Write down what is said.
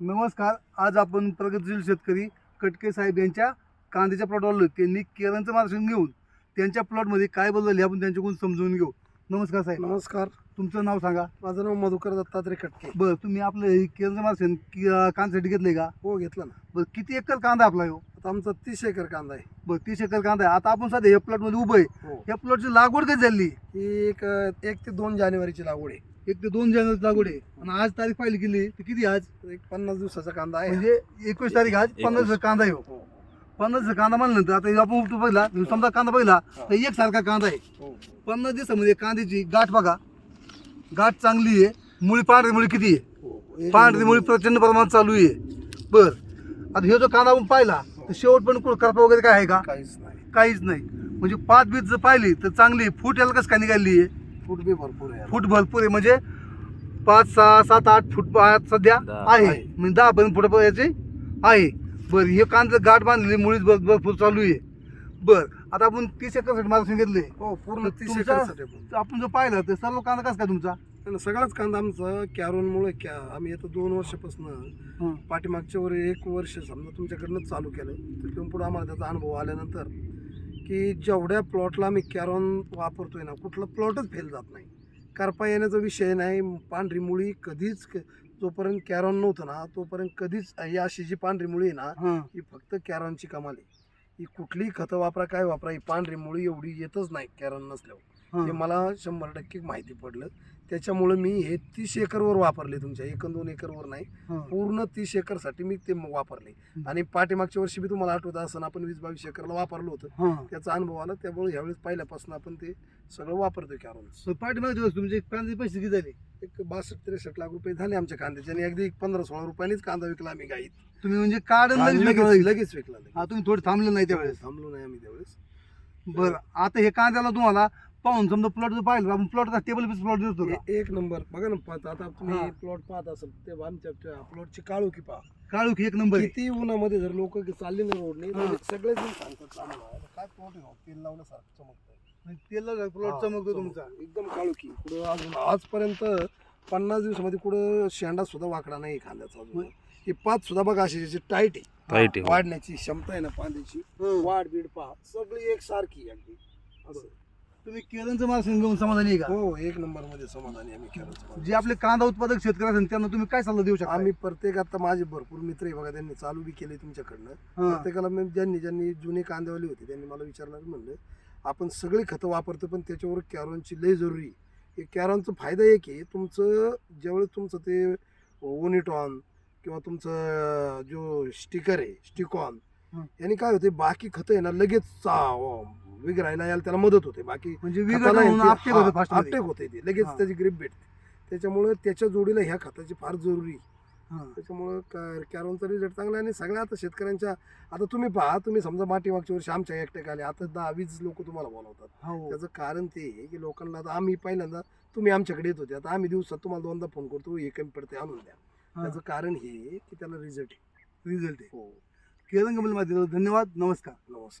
नमस्कार आज आपण प्रगतशील शेतकरी कटके साहेब यांच्या कांद्याच्या प्लॉटवर त्यांनी केरळचं मार्गदर्शन घेऊन त्यांच्या प्लॉटमध्ये काय बदल हे आपण त्यांच्याकडून समजून घेऊ. नमस्कार साहेब. नमस्कार. तुमचं नाव सांगा. माझं नाव मधुकर दत्तात्रय कटके. बरं तुम्ही आपलं हे केरळचं मार्गदर्शन कांद्यासाठी घेतलंय का? हो घेतलं ना. बरं किती एकर कांदा आपला हो? आता आमचा तीस एकर कांदा आहे. बरं तीस एकर कांदा आहे. आता आपण सध्या या प्लॉटमध्ये उभं आहे. हो. या प्लॉटची लागवड कधी झाली? ही एक एक ते दोन जानेवारीची लागवड आहे. एक ते दोन जानेवारी लागवड आहे. आणि आज तारीख पाहिली गेली तर किती आज? एक पन्नास दिवसाचा कांदा आहे. म्हणजे एकवीस तारीख आज पन्नास दिवसाचा कांदा आहे हो. पन्नास दिवसाचा कांदा म्हणल्यानंतर आता आपण उठतो पहिला समजा कांदा पहिला तर एक सारखा कांदा आहे. हो. पन्नास दिवसामध्ये कांद्याची गाठ बघा. गाठ चांगली आहे. मुळी पांढरी मुळी किती आहे? हो. पांढरी मुळी प्रचंड प्रमाणात चालू आहे. बर. आता हे जो कांदा आपण पाहिला तर शेवट पण कुठं करपा वगैरे काय आहे का? काहीच नाही. काहीच नाही. म्हणजे पाच बीज जर पाहिली तर चांगली. फूट याला कसं काय निघाली आहे? फूट बी भरपूर आहे फूट भरपूर आहे म्हणजे पाच सहा सात आठ फूट सध्या. आहे. म्हणजे दहा पर्यंत फुट याचे आहे बर हे कांदा गाठ बांधलेली मुळीच भर- भरपूर चालू आहे बर आता आपण तीस एकरसाठी मार्गदर्शन घेतले हो पूर्ण तीस एकरसाठी आपण. जो पाहिलं ते सर्व कांदा कसं काय तुमचा आणि सगळाच कांदा आमचा कॅरोनमुळे क्या आम्ही आता दोन वर्षापासून हं. पाठीमागच्या वर एक वर्ष समजा तुमच्याकडनं चालू केलं तिथून पुढे आम्हाला त्याचा अनुभव आल्यानंतर की जेवढ्या प्लॉटला आम्ही कॅरॉन वापरतोय ना कुठला प्लॉटच फेल जात नाही. करपा येण्याचा विषय नाही पांढरी मुळी कधीच जोपर्यंत कॅरॉन नव्हतं ना तोपर्यंत कधीच ही अशी जी पांढरी मुळी आहे ना हं. ही फक्त कॅरॉनची कमाल आहे. ही कुठलीही खतं वापरा काय वापरा ही पांढरी मुळी एवढी येतच नाही कॅरॉन नसल्यावर. हे हं. मला शंभर टक्के माहिती पडलं. त्याच्यामुळे मी हे तीस एकरवर वापरले तुमच्या एक दोन एकरवर नाही. हं. पूर्ण तीस एकरसाठी मी ते वापरले. आणि पाठीमागच्या वर्षी बी तुम्हाला आठवत असं आपण वीस बावीस एकरला वापरलं होतं. हं. त्याचा अनुभव आला. त्यामुळे ह्यावेळेस पहिल्यापासून आपण ते सगळं वापरतोय कॅरॉन तर पाठीमागच्या दिवस तुमचे कांद्याचे पैसे किती झाले? एक बासष्ट त्रेसष्ट लाख रुपये झाले आमच्या कांद्याचे. आणि अगदी एक पंधरा सोळा रुपयांनीच कांदा विकला आम्ही गाईत. तुम्ही म्हणजे कार्ड लगेच विकला. हा तुम्ही थोडे थांबले नाही त्यावेळेस. थांबलो नाही आम्ही त्यावेळेस. बरं आता हे कांद्याला तुम्हाला पाहून समजा प्लॉट जर पाहिलं आपण प्लॉट टेबल पीस प्लॉट देतो का? ए- एक नंबर. बघा ना पाहत आता हा. तुम्ही प्लॉट पाहत असाल ते आमच्या प्लॉटची काळू की पहा. काळू की एक नंबर आहे. किती उन्हामध्ये जर लोक चालले ना रोडने हा. सगळेच जण सांगतात आम्हाला, काय प्लॉट आहे तेल लावण्यासारखं चमकतंय. म्हणजे तेल प्लॉट चमकतो तुमचा. एकदम काळू की पुढं अजून आजपर्यंत पन्नास दिवसामध्ये कुठं शेंडा सुद्धा वाकडा नाही खांद्याचा अजून. ही पाच सुद्धा बघा अशी ज्याची टाईट आहे. Tight आहे. वाढण्याची क्षमता आहे ना पांद्याची हं. वाढ बीड पहा. सगळी एक सारखी आहे अगदी. असं. तुम्ही केरळचं मार्गदर्शन घेऊन समाधानी आहे का हो एक नंबरमध्ये समाधानी आम्ही केलं जे आपले कांदा उत्पादक शेतकरी असेल त्यांना तुम्ही काय सल्ला देऊ शकता आम्ही प्रत्येक आता माझे भरपूर मित्र आहे बघा त्यांनी चालू बी केले तुमच्याकडनं. प्रत्येकाला मी ज्यांनी ज्यांनी जुने कांदेवाली होते त्यांनी मला विचारलं म्हणलं आपण सगळी खतं वापरतो पण त्याच्यावर कॅरॉनची लय जरुरी आहे. कॅरॉनचा फायदा एक आहे तुमचं ज्यावेळेस तुमचं ते ओनिटॉन किंवा तुमचं जो स्टिकर आहे स्टिकॉन. यांनी काय होते बाकी खतं आहे ना लगेच चा- विगरायला यायला त्याला मदत होते. बाकी म्हणजे खताला ते- आपटेक होतं हा, फास्ट आपटेक होते ते. लगेच हा. त्याची ग्रीप भेटते. त्याच्यामुळे त्याच्या जोडीला ह्या खताची फार जरुरी. आहे. हा. त्याच्यामुळं का- कॅरॉनचा रिझल्ट चांगला आहे आणि सगळ्या आता शेतकऱ्यांच्या आता तुम्ही पहा तुम्ही समजा माटी मागच्या वर्षी आमच्या एकट्याक आले. आता दहा वीस लोक तुम्हाला बोलवतात. हो. त्याचं कारण ते आहे की लोकांना आता आम्ही पहिल्यांदा तुम्ही आमच्याकडे येत होते. आता आम्ही दिवसात तुम्हाला दोनदा फोन करतो हे कमी पडते आणून द्या. हा. त्याचं कारण हे आहे की त्याला रिझल्ट रिझल्ट आहे. हो. कंपनी माहिती धन्यवाद नमस्कार. नमस्कार.